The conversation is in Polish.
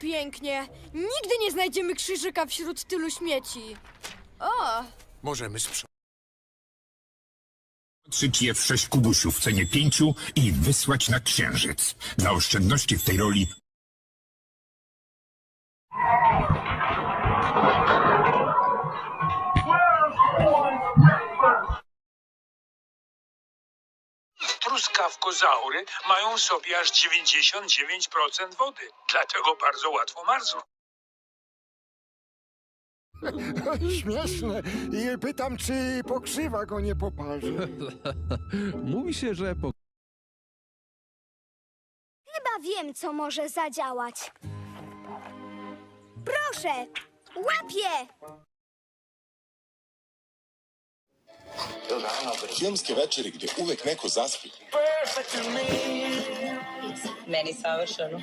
pięknie. Nigdy nie znajdziemy krzyżyka wśród tylu śmieci. O, Możemy sprzątać. Patrzeć je w sześć kubusiów w cenie pięciu i wysłać na księżyc. Dla oszczędności w tej roli Truskawkozaury mają w sobie aż 99% wody, dlatego bardzo łatwo marzną. Śmieszne. I pytam, czy pokrzywa go nie poparzy. Mówi się, że po Chyba wiem, co może zadziałać. Proszę, łapię! Filmske večeri gdje uvek neko zaspi. Meni savršeno.